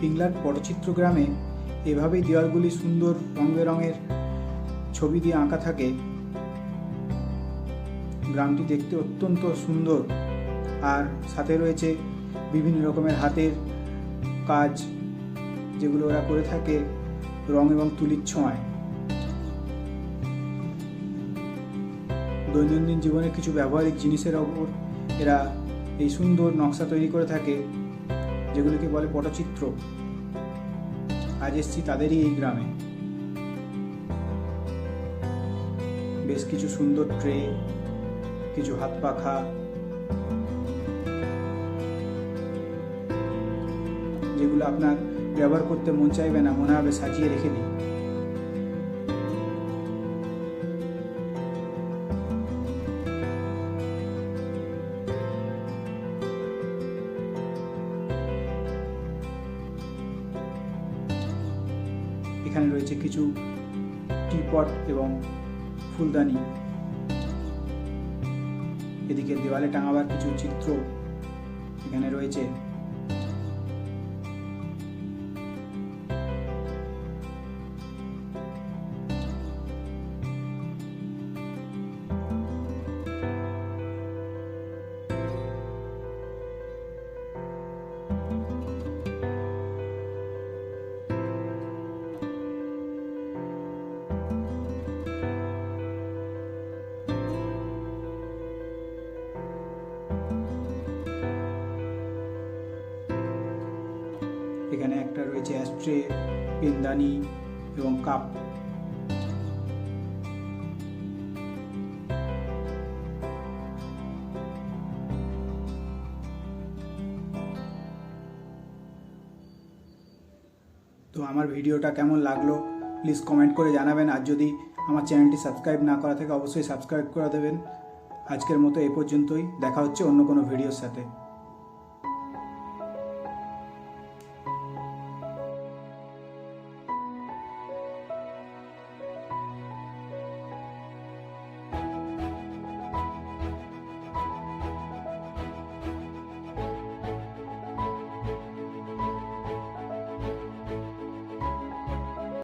পিংলার পটচিত্র গ্রামে এভাবেই দেওয়ালগুলি সুন্দর রং বেরঙের ছবি দিয়ে আঁকা থাকে। গ্রামটি দেখতে অত্যন্ত সুন্দর। আর সাথে রয়েছে বিভিন্ন রকমের হাতের কাজ যেগুলো ওরা করে থাকে রং এবং তুলির ছোঁয়ায়। দৈনন্দিন জীবনের কিছু ব্যবহারিক জিনিসের ওপর এরা এই সুন্দর নকশা তৈরি করে থাকে। যেগুলিকে বলে পটচিত্র। আজ এসছি তাদেরই এই গ্রামে। বেশ কিছু সুন্দর ট্রে, কিছু হাত পাখা। যেগুলো আপনার ব্যবহার করতে মন চাইবে না, মনে হবে সাজিয়ে রেখে দিই। এখানে রয়েছে কিছু টিপট এবং ফুলদানি। এদিকে দেওয়ালে টাঙাবার কিছু চিত্র এখানে রয়েছে। এখানে একটা রয়েছে অ্যাস্ট্রে, পেনদানি এবং কাপ। তো আমার ভিডিওটা কেমন লাগল প্লিজ কমেন্ট করে জানাবেন। আর যদি আমার চ্যানেলটি সাবস্ক্রাইব না করা থাকে, অবশ্যই সাবস্ক্রাইব করে দেবেন। আজকের মতো এই পর্যন্তই। দেখা হচ্ছে অন্য কোনো ভিডিওর সাথে।